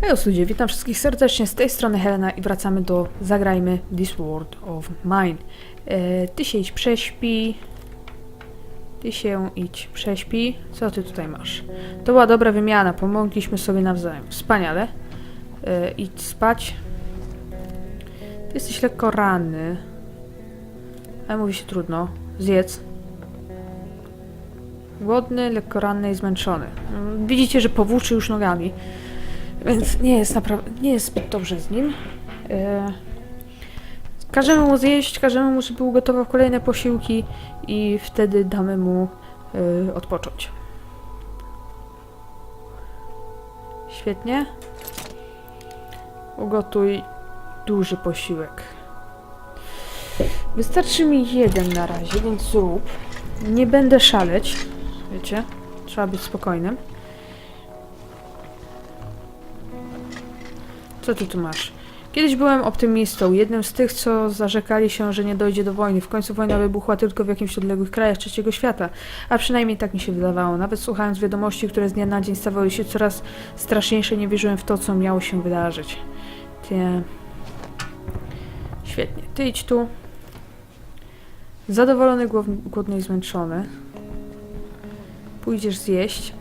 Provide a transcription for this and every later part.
Hej ludzie, witam wszystkich serdecznie, z tej strony Helena i wracamy do Zagrajmy This World of Mine. E, ty się idź prześpi. Ty się idź prześpi. Co ty tutaj masz? To była dobra wymiana, pomogliśmy sobie nawzajem. Wspaniale. E, idź spać. Ty jesteś lekko ranny. Ale mówi się trudno. Zjedz. Głodny, lekko ranny i zmęczony. Widzicie, że powłóczy już nogami. Więc nie jest naprawdę, nie jest zbyt dobrze z nim. E, każemy mu zjeść, każemy mu, żeby ugotował kolejne posiłki i wtedy damy mu e, odpocząć. Świetnie. Ugotuj duży posiłek. Wystarczy mi jeden na razie, więc zrób. Nie będę szaleć. Wiecie? Trzeba być spokojnym. Co ty tu masz? Kiedyś byłem optymistą, jednym z tych, co zarzekali się, że nie dojdzie do wojny. W końcu wojna wybuchła tylko w jakimś odległych krajach trzeciego świata. A przynajmniej tak mi się wydawało. Nawet słuchając wiadomości, które z dnia na dzień stawały się coraz straszniejsze, nie wierzyłem w to, co miało się wydarzyć. Ty... Świetnie. Ty idź tu. Zadowolony, głodny i zmęczony. Pójdziesz zjeść.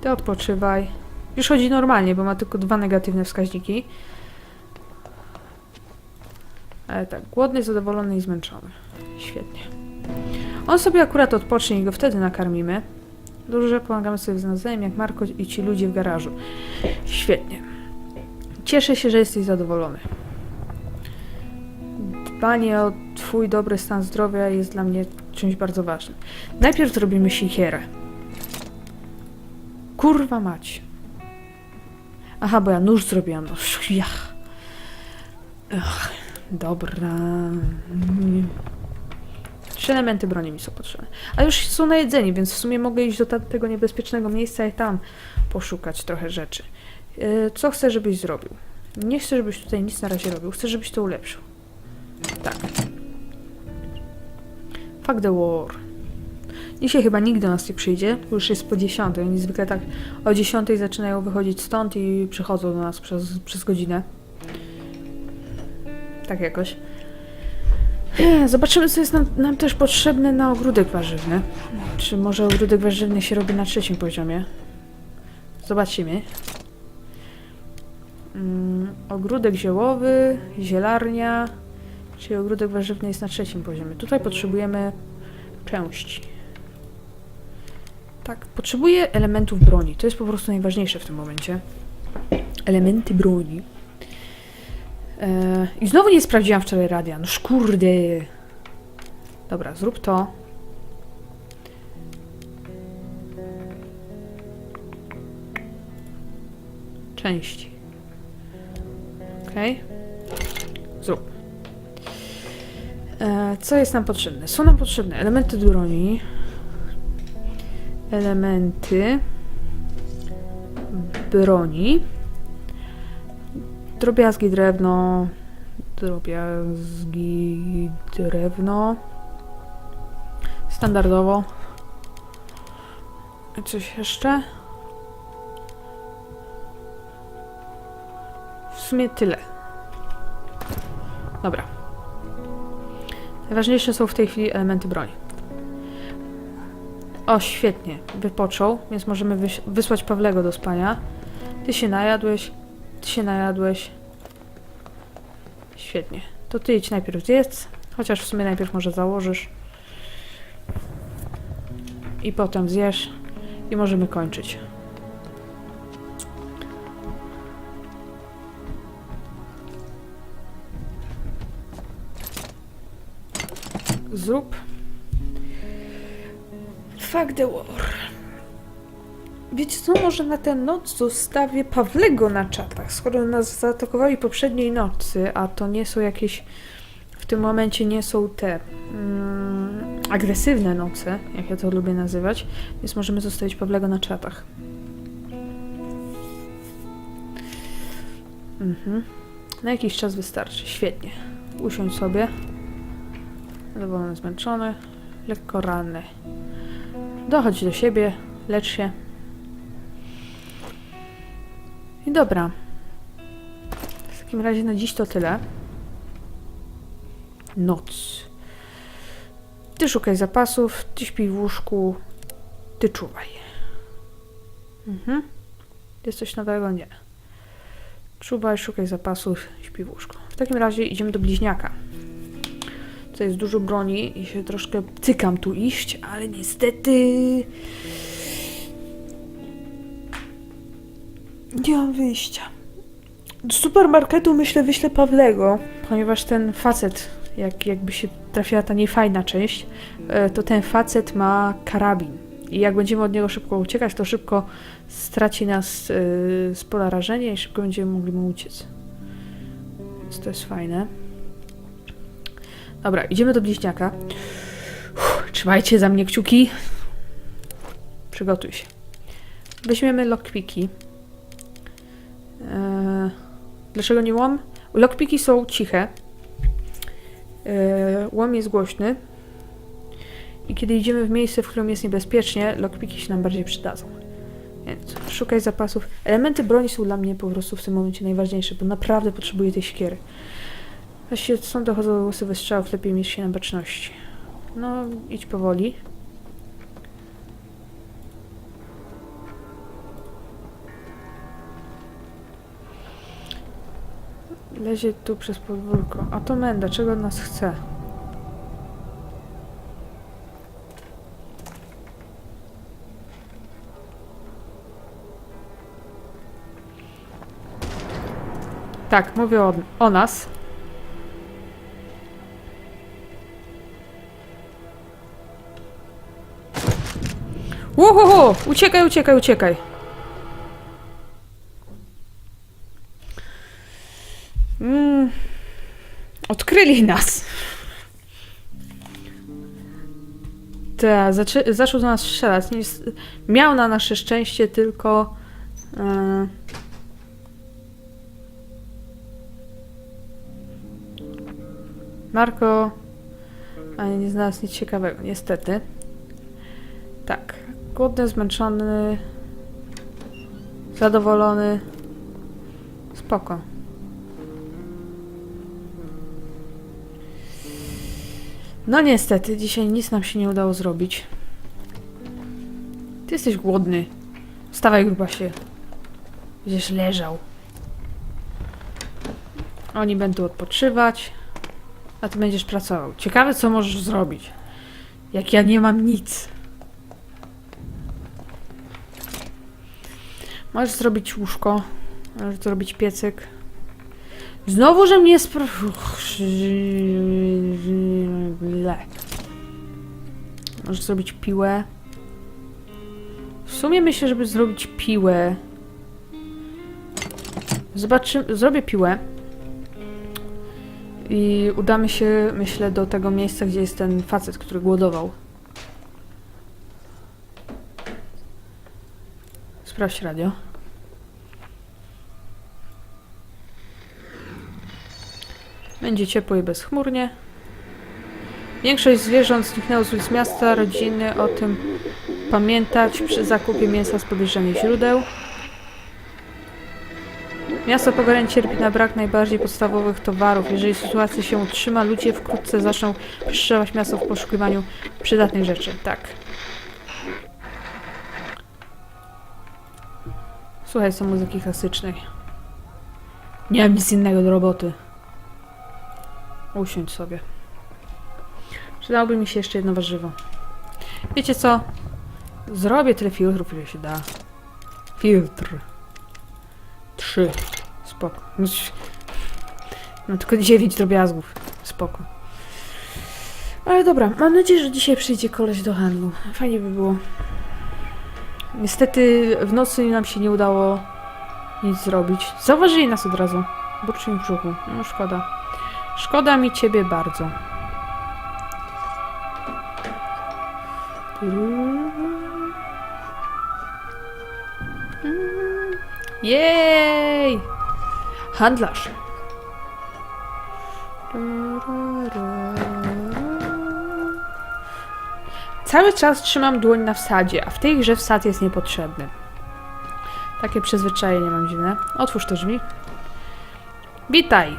Ty odpoczywaj. Już chodzi normalnie, bo ma tylko dwa negatywne wskaźniki. Ale tak, głodny, zadowolony i zmęczony. Świetnie. On sobie akurat odpocznie i go wtedy nakarmimy. Dobrze, pomagamy sobie nawzajem, jak Marko i ci ludzie w garażu. Świetnie. Cieszę się, że jesteś zadowolony. Dbanie o twój dobry stan zdrowia jest dla mnie czymś bardzo ważnym. Najpierw zrobimy siekierę. Kurwa mać. Aha, bo ja nóż zrobiłam. No, jach. Ach, dobra. Trzy elementy broni mi są potrzebne. A już są na jedzeniu, więc w sumie mogę iść do tego niebezpiecznego miejsca i tam poszukać trochę rzeczy. Yy, Co chcę, żebyś zrobił? Nie chcę, żebyś tutaj nic na razie robił. Chcę, żebyś to ulepszył. Tak. Fuck the war. Dzisiaj chyba nikt do nas nie przyjdzie, już jest po 10. Oni zwykle tak o 10 zaczynają wychodzić stąd i przychodzą do nas przez, przez godzinę. Tak jakoś. Zobaczymy, co jest nam, nam też potrzebne na ogródek warzywny. Czy może ogródek warzywny się robi na trzecim poziomie? Zobaczymy. Mm, ogródek ziołowy, zielarnia. Czyli ogródek warzywny jest na trzecim poziomie. Tutaj potrzebujemy części. Tak, potrzebuję elementów broni. To jest po prostu najważniejsze w tym momencie. Elementy broni. Eee, I znowu nie sprawdziłam wczoraj radia. No kurde. Dobra, zrób to. Części. Okej. Zrób. E, co jest nam potrzebne? Są nam potrzebne elementy broni, elementy broni, drobiazgi drewno, drobiazgi drewno, standardowo. Coś jeszcze? W sumie tyle. Dobra. Najważniejsze są w tej chwili elementy broni. O, świetnie. Wypoczął, więc możemy wyś- wysłać Pawlego do spania. Ty się najadłeś. Ty się najadłeś. Świetnie. To ty idź najpierw zjedz. Chociaż w sumie najpierw może założysz. I potem zjesz. I możemy kończyć. Zrób. Fuck the war. Wiecie co, może na tę noc zostawię Pawlego na czatach, skoro nas zaatakowali poprzedniej nocy, a to nie są jakieś, w tym momencie nie są te mm, agresywne noce, jak ja to lubię nazywać, więc możemy zostawić Pawlego na czatach. Mhm. Na jakiś czas wystarczy, świetnie. Usiądź sobie. Zadowolony, zmęczony, lekko ranny. Dochodź do siebie, lecz się. I dobra. W takim razie na dziś to tyle. Noc. Ty szukaj zapasów, ty śpij w łóżku, ty czuwaj. Mhm. Jest coś nowego? Nie. Czuwaj, szukaj zapasów, śpij w łóżku. W takim razie idziemy do bliźniaka. To jest dużo broni i się troszkę cykam tu iść, ale niestety... Nie mam wyjścia. Do supermarketu myślę wyślę Pawlego, ponieważ ten facet, jak, jakby się trafiła ta niefajna część, e, to ten facet ma karabin. I jak będziemy od niego szybko uciekać, to szybko straci nas e, z pola rażenia i szybko będziemy mogli mu uciec. Więc to jest fajne. Dobra, idziemy do bliźniaka. Uff, trzymajcie za mnie kciuki. Przygotuj się. Weźmiemy lockpiki. Eee, dlaczego nie łom? Lockpiki są ciche. Eee, łom jest głośny. I kiedy idziemy w miejsce, w którym jest niebezpiecznie, lockpiki się nam bardziej przydadzą. Więc szukaj zapasów. Elementy broni są dla mnie po prostu w tym momencie najważniejsze, bo naprawdę potrzebuję tej siekiery. Właściwie stąd dochodzą głosy wystrzałów, lepiej mieć się na baczności. No, idź powoli. Lezie tu przez podwórko. A to Menda, czego od nas chce? Tak, mówię o, o nas. Łohoho! Uciekaj, uciekaj, uciekaj. Mm. Odkryli nas. Zaczę- zaczął do nas strzelać. Miał na nasze szczęście tylko. e, Marko. Ale nie znalazł nic ciekawego, niestety. Głodny, zmęczony. Zadowolony. Spoko. No niestety, dzisiaj nic nam się nie udało zrobić. Ty jesteś głodny. Wstawaj, grubasie. Będziesz leżał. Oni będą odpoczywać, a ty będziesz pracował. Ciekawe, co możesz zrobić. Jak ja nie mam nic. Możesz zrobić łóżko. Możesz zrobić piecyk. Znowu, że mnie spro... Le. Możesz zrobić piłę. W sumie myślę, żeby zrobić piłę. Zobaczymy. Zrobię piłę. I udamy się, myślę, do tego miejsca, gdzie jest ten facet, który głodował. Sprawdź radio. Będzie ciepło i bezchmurnie. Większość zwierząt zniknęło z ulic miasta. Rodziny o tym pamiętać przy zakupie mięsa z podejrzanych źródeł. Miasto Pogoren cierpi na brak najbardziej podstawowych towarów. Jeżeli sytuacja się utrzyma, ludzie wkrótce zaczną przestrzegać miasto w poszukiwaniu przydatnych rzeczy. Tak. Słuchaj są muzyki klasycznej. Nie mam nic innego do roboty. Usiądź sobie. Przydałoby mi się jeszcze jedno warzywo. Wiecie co? Zrobię tyle filtrów, ile się da. Filtr. Trzy. Spoko. No, Mam tylko dziewięć drobiazgów. Spoko. Ale dobra, mam nadzieję, że dzisiaj przyjdzie koleś do handlu. Fajnie by było. Niestety w nocy nam się nie udało nic zrobić. Zauważyli nas od razu. Burczy mi w brzuchu. No szkoda. Szkoda mi ciebie bardzo. Jej! Handlarz. Cały czas trzymam dłoń na wsadzie, a w tej grze wsad jest niepotrzebny. Takie przyzwyczajenie mam dziwne. Otwórz te drzwi. Witaj!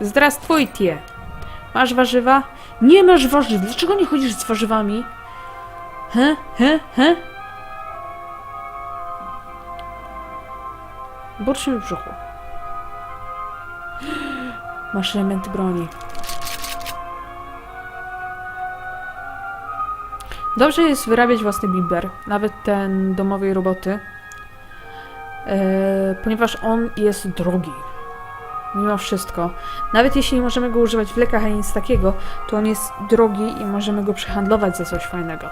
Zdrastwujcie! Masz warzywa? Nie masz warzyw! Dlaczego nie chodzisz z warzywami? He? He? He? Burczy mi w brzuchu. Masz elementy broni. Dobrze jest wyrabiać własny bimber, nawet ten domowej roboty, e, ponieważ on jest drogi. Mimo wszystko. Nawet jeśli nie możemy go używać w lekach ani nic takiego, to on jest drogi i możemy go przehandlować za coś fajnego.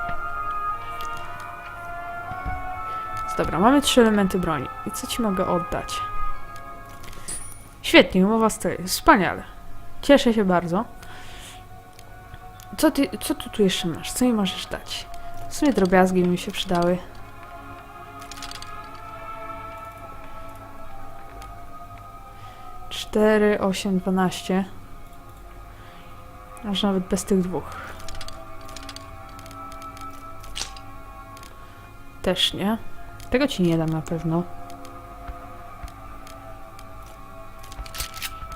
Dobra, mamy trzy elementy broni. I co ci mogę oddać? Świetnie, umowa stoi. Wspaniale. Cieszę się bardzo. Co ty, co ty tu jeszcze masz? Co mi możesz dać? W sumie drobiazgi mi się przydały. Cztery, osiem, dwanaście. Aż nawet bez tych dwóch. Też nie. Tego ci nie dam na pewno.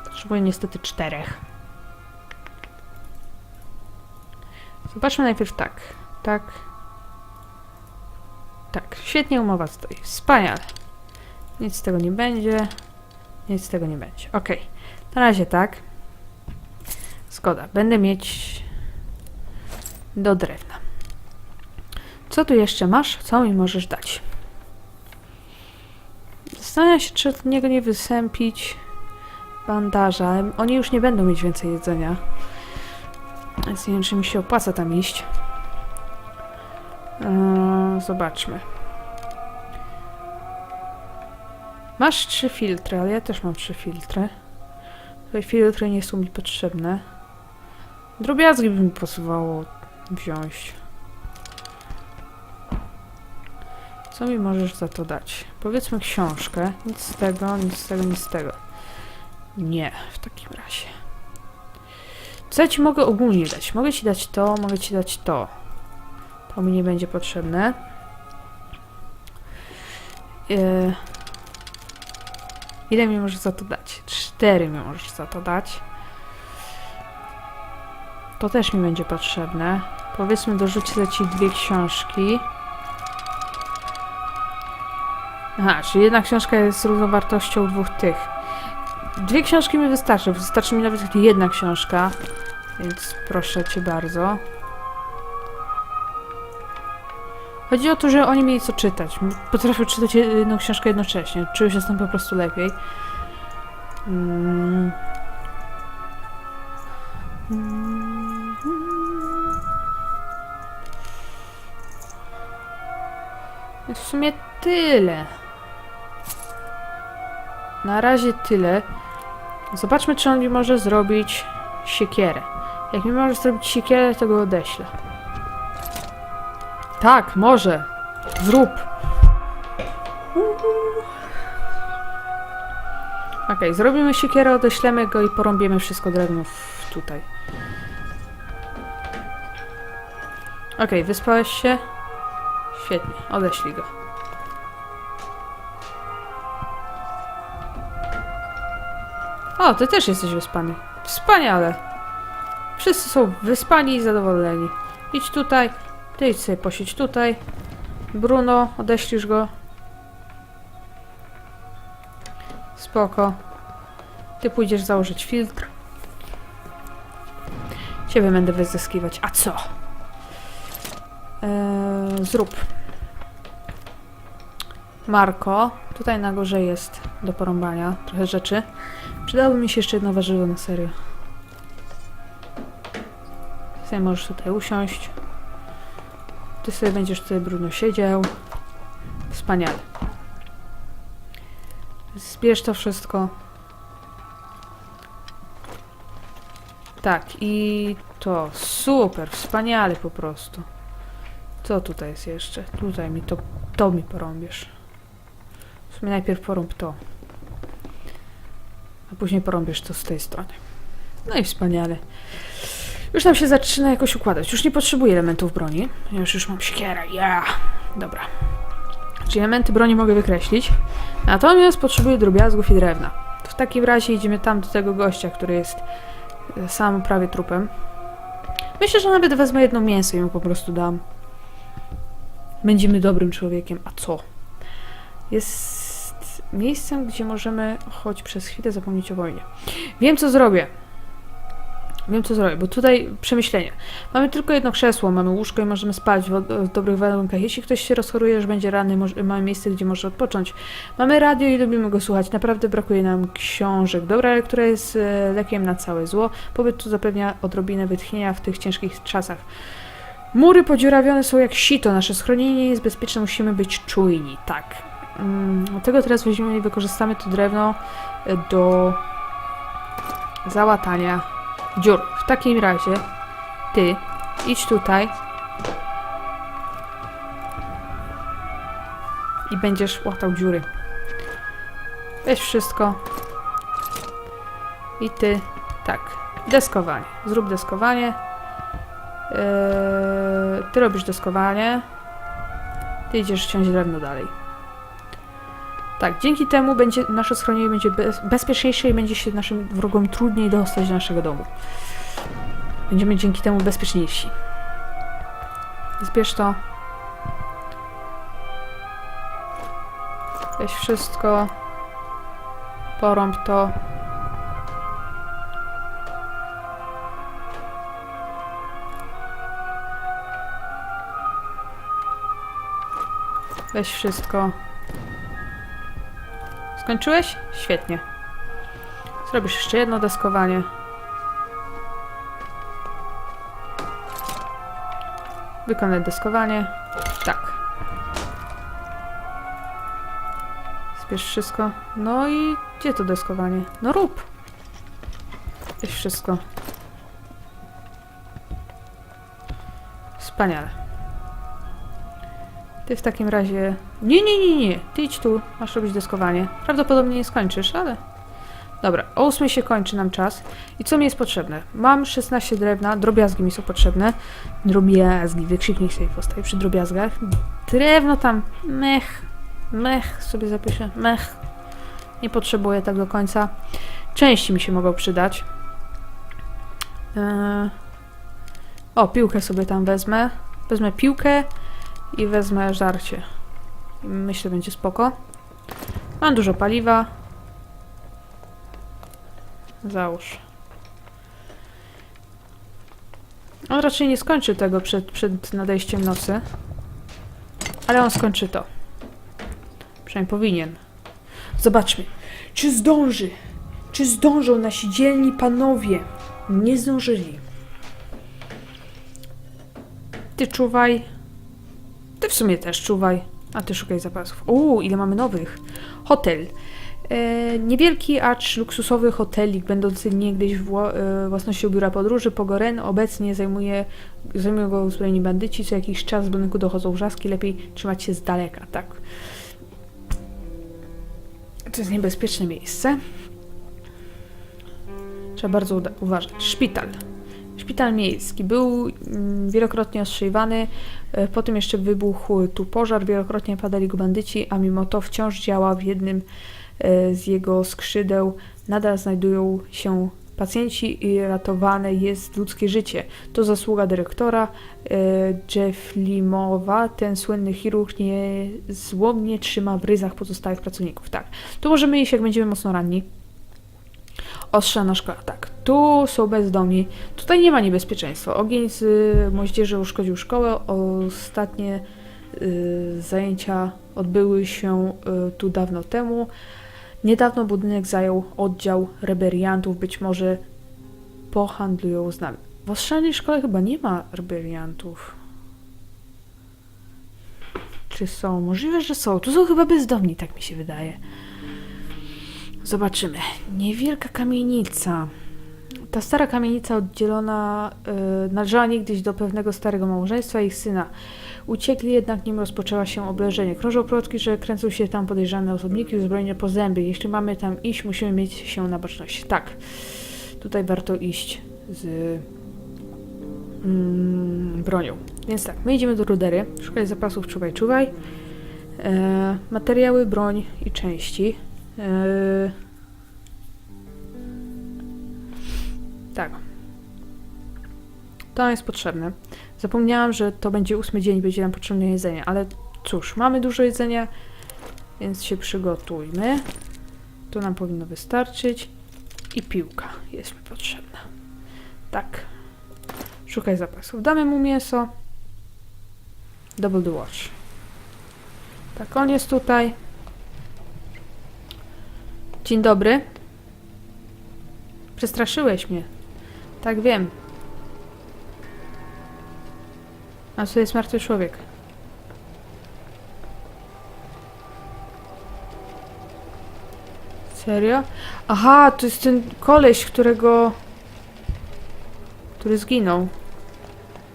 Potrzebuję niestety czterech. Zobaczmy najpierw tak. Tak. Tak, świetnie umowa stoi. Wspaniale. Nic z tego nie będzie. Nic z tego nie będzie. Ok. Na razie tak. Zgoda. Będę mieć do drewna. Co tu jeszcze masz? Co mi możesz dać? Zastanawiam się, czy od niego nie wysępić bandaża. Oni już nie będą mieć więcej jedzenia. Więc nie wiem, czy mi się opłaca tam iść. Eee, zobaczmy. Masz trzy filtry, ale ja też mam trzy filtry. Tutaj filtry nie są mi potrzebne. Drobiazgi by mi posuwało wziąć. Co mi możesz za to dać? Powiedzmy książkę. Nic z tego, nic z tego, nic z tego. Nie, w takim razie. Co ja ci mogę ogólnie dać? Mogę ci dać to, mogę ci dać to. To mi nie będzie potrzebne. Yy. Ile mi możesz za to dać? Cztery mi możesz za to dać. To też mi będzie potrzebne. Powiedzmy, dorzucę ci dwie książki. Aha, czyli jedna książka jest równowartością dwóch tych. Dwie książki mi wystarczy. Wystarczy mi nawet jedna książka. Więc proszę cię bardzo. Chodzi o to, że oni mieli co czytać. Potrafią czytać jedną książkę jednocześnie. Czują się z tym po prostu lepiej. Mm. Mm. I W sumie tyle. Na razie tyle. Zobaczmy, czy on mi może zrobić siekierę. Jak mi może zrobić siekierę, to go odeślę. Tak, może. Zrób. Okej, zrobimy siekierę, odeślemy go i porąbiemy wszystko drewno tutaj. Okej, wyspałeś się? Świetnie, odeślij go. O, ty też jesteś wyspany. Wspaniale. Wszyscy są wyspani i zadowoleni. Idź tutaj, ty idź sobie posiedź tutaj. Bruno, odeślisz go. Spoko. Ty pójdziesz założyć filtr. Ciebie będę wyzyskiwać. A co? Eee, zrób. Marko. Tutaj na górze jest do porąbania trochę rzeczy. Przydałoby mi się jeszcze jedno warzywo na serio. Sobie możesz tutaj usiąść. Ty sobie będziesz tutaj Bruno siedział. Wspaniale. Zbierz to wszystko. Tak, i to. Super, wspaniale po prostu. Co tutaj jest jeszcze? Tutaj mi to, to mi porąbiesz. W sumie najpierw porąb to. Później porąbiesz to z tej strony. No i wspaniale. Już nam się zaczyna jakoś układać. Już nie potrzebuję elementów broni. Już, już mam siekierę, yeah! Dobra. Czyli elementy broni mogę wykreślić. Natomiast potrzebuję drobiazgów i drewna. W takim razie idziemy tam do tego gościa, który jest e, sam prawie trupem. Myślę, że nawet wezmę jedno mięso i mu po prostu dam. Będziemy dobrym człowiekiem. A co? Jest miejscem, gdzie możemy choć przez chwilę zapomnieć o wojnie. Wiem, co zrobię. Wiem, co zrobię, bo tutaj przemyślenie. Mamy tylko jedno krzesło, mamy łóżko i możemy spać w, w dobrych warunkach. Jeśli ktoś się rozchoruje, że będzie ranny, mamy miejsce, gdzie może odpocząć. Mamy radio i lubimy go słuchać. Naprawdę brakuje nam książek. Dobra lektura jest e, lekiem na całe zło. Pobyt tu zapewnia odrobinę wytchnienia w tych ciężkich czasach. Mury podziurawione są jak sito. Nasze schronienie nie jest bezpieczne, musimy być czujni. Tak. Mm, Dlatego teraz weźmiemy i wykorzystamy to drewno e, do załatania dziur. W takim razie ty idź tutaj i będziesz łatał dziury. Weź wszystko. I ty tak. Deskowanie. Zrób deskowanie. Eee, ty robisz deskowanie. Ty idziesz ciąć drewno dalej. Tak, dzięki temu będzie nasze schronienie będzie bez, bezpieczniejsze i będzie się naszym wrogom trudniej dostać do naszego domu. Będziemy dzięki temu bezpieczniejsi. Zbierz to. Weź wszystko. Porąb to. Weź wszystko. Skończyłeś? Świetnie. Zrobisz jeszcze jedno deskowanie. Wykonaj deskowanie. Tak. Zbierz wszystko. No i gdzie to deskowanie? No rób. Weź wszystko. Wspaniale. Ty w takim razie... Nie, nie, nie, nie. Ty idź tu. Masz robić deskowanie. Prawdopodobnie nie skończysz, ale... Dobra, o 8 się kończy nam czas. I co mi jest potrzebne? Mam 16 drewna, drobiazgi mi są potrzebne. Drobiazgi, wykrzyknik sobie powstaje przy drobiazgach. Drewno tam, mech, mech sobie zapiszę, mech. Nie potrzebuję tak do końca. Części mi się mogą przydać. Eee... O, piłkę sobie tam wezmę. Wezmę piłkę i wezmę żarcie. Myślę, będzie spoko. Mam dużo paliwa. Załóż. On raczej nie skończy tego przed, przed nadejściem nocy. Ale on skończy to. Przynajmniej powinien. Zobaczmy. Czy zdąży? Czy zdążą nasi dzielni panowie? Nie zdążyli. Ty czuwaj. Ty w sumie też czuwaj. A ty szukaj zapasów. Uuu, ile mamy nowych. Hotel. E, niewielki, acz luksusowy hotelik, będący niegdyś wła- e, własnością biura podróży Pogoren, obecnie zajmuje, zajmują go uzbrojeni bandyci. Co jakiś czas z budynku dochodzą wrzaski, lepiej trzymać się z daleka, tak. To jest niebezpieczne miejsce. Trzeba bardzo uważać. Szpital. Szpital miejski był mm, wielokrotnie ostrzeliwany, e, potem jeszcze wybuchł tu pożar, wielokrotnie padali go bandyci, a mimo to wciąż działa w jednym e, z jego skrzydeł. Nadal znajdują się pacjenci i ratowane jest ludzkie życie. To zasługa dyrektora e, Jeff Limowa. Ten słynny chirurg niezłomnie trzyma w ryzach pozostałych pracowników. Tak, tu możemy iść, jak będziemy mocno ranni. Ostrzana szkoła, tak. Tu są bezdomni. Tutaj nie ma niebezpieczeństwa. Ogień z y, moździerzy uszkodził szkołę. Ostatnie y, zajęcia odbyły się y, tu dawno temu. Niedawno budynek zajął oddział rebeliantów. Być może pohandlują z nami. W ostrzanej szkole chyba nie ma rebeliantów. Czy są? Możliwe, że są. Tu są chyba bezdomni, tak mi się wydaje. Zobaczymy. Niewielka kamienica. Ta stara kamienica oddzielona y, należała niegdyś do pewnego starego małżeństwa i ich syna. Uciekli, jednak nim rozpoczęła się oblężenie. Krążą plotki, że kręcą się tam podejrzane osobniki uzbrojone po zęby. Jeśli mamy tam iść, musimy mieć się na baczności. Tak, tutaj warto iść z mm, bronią. Więc tak, my idziemy do rudery, szukać zapasów, czuwaj, czuwaj. E, materiały, broń i części. E, tak. To jest potrzebne. Zapomniałam, że to będzie ósmy dzień, będzie nam potrzebne jedzenie, ale cóż, mamy dużo jedzenia, więc się przygotujmy. To nam powinno wystarczyć. I piłka jest mi potrzebna. Tak. Szukaj zapasów. Damy mu mięso. Double the watch. Tak, on jest tutaj. Dzień dobry. Przestraszyłeś mnie. Tak wiem. A co jest martwy człowiek? Serio? Aha, to jest ten koleś, którego... Który zginął.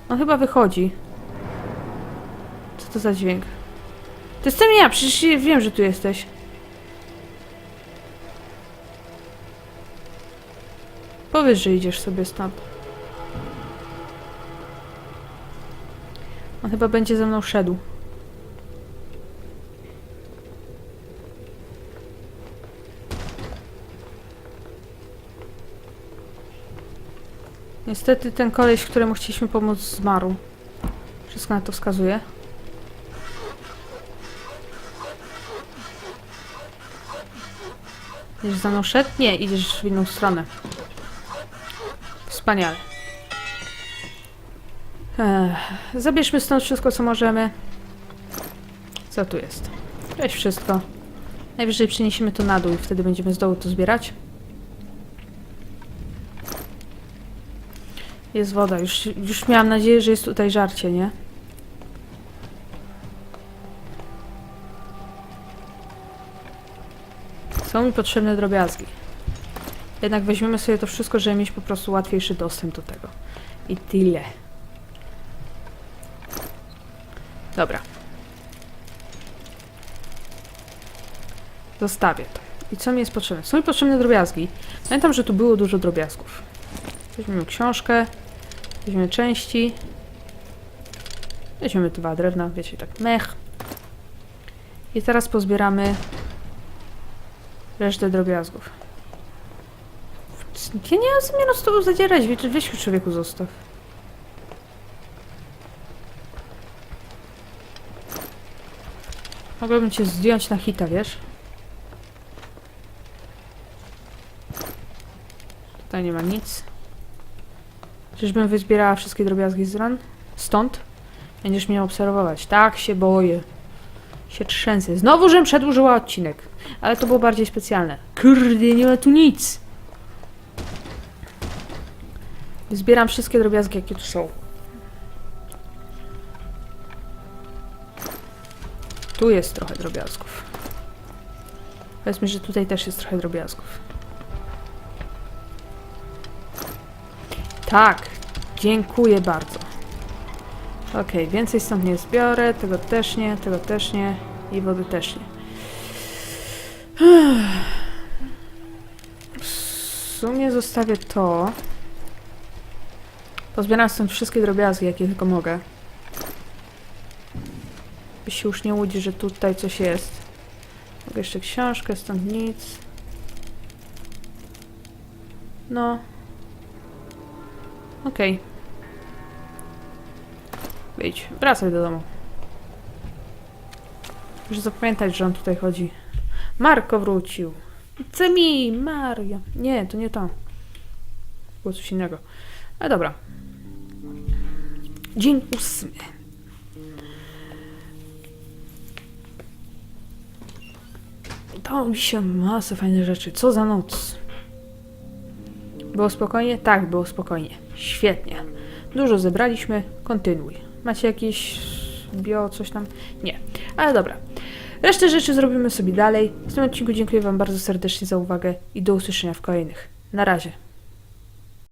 On chyba wychodzi. Co to za dźwięk? To jestem ja, przecież wiem, że tu jesteś. Powiedz, że idziesz sobie stąd. On chyba będzie ze mną szedł. Niestety ten koleś, któremu chcieliśmy pomóc, zmarł. Wszystko na to wskazuje. Idziesz za mną szedł? Nie, idziesz w inną stronę. Wspaniale. Zabierzmy stąd wszystko, co możemy. Co tu jest? Weź wszystko. Najwyżej przeniesiemy to na dół i wtedy będziemy z dołu to zbierać. Jest woda. Już, już miałam nadzieję, że jest tutaj żarcie, nie? Są mi potrzebne drobiazgi. Jednak weźmiemy sobie to wszystko, żeby mieć po prostu łatwiejszy dostęp do tego. I tyle. Dobra. Zostawię to. I co mi jest potrzebne? Są mi potrzebne drobiazgi. Pamiętam, że tu było dużo drobiazgów. Weźmiemy książkę. Weźmiemy części. Weźmiemy dwa drewna, wiecie, tak mech. I teraz pozbieramy resztę drobiazgów. Ja nie mam zamiaru z tobą zadzierać, wiesz, weź już człowieku zostaw. Mogłabym cię zdjąć na hita, wiesz? Tutaj nie ma nic. Czyżbym wyzbierała wszystkie drobiazgi z ran? Stąd? Będziesz mnie obserwować. Tak się boję. Się trzęsę. Znowu, żem przedłużyła odcinek. Ale to było bardziej specjalne. Kurde, nie ma tu nic. Zbieram wszystkie drobiazgi, jakie tu są. Tu jest trochę drobiazgów. Powiedzmy, że tutaj też jest trochę drobiazgów. Tak, dziękuję bardzo. Okej, więcej stąd nie zbiorę, tego też nie, tego też nie i wody też nie. W sumie zostawię to. Pozbieram stąd wszystkie drobiazgi, jakie tylko mogę. By się już nie łudzi, że tutaj coś jest. Mogę jeszcze książkę, stąd nic. No. Okej. Wyjdź, wracaj do domu. Muszę zapamiętać, że on tutaj chodzi. Marko wrócił. Co mi, Mario. Nie, to nie to. Było coś innego. Ale dobra. Dzień ósmy. Udało mi się masę fajnych rzeczy. Co za noc. Było spokojnie? Tak, było spokojnie. Świetnie. Dużo zebraliśmy. Kontynuuj. Macie jakieś bio, coś tam? Nie. Ale dobra. Resztę rzeczy zrobimy sobie dalej. W tym odcinku dziękuję Wam bardzo serdecznie za uwagę i do usłyszenia w kolejnych. Na razie.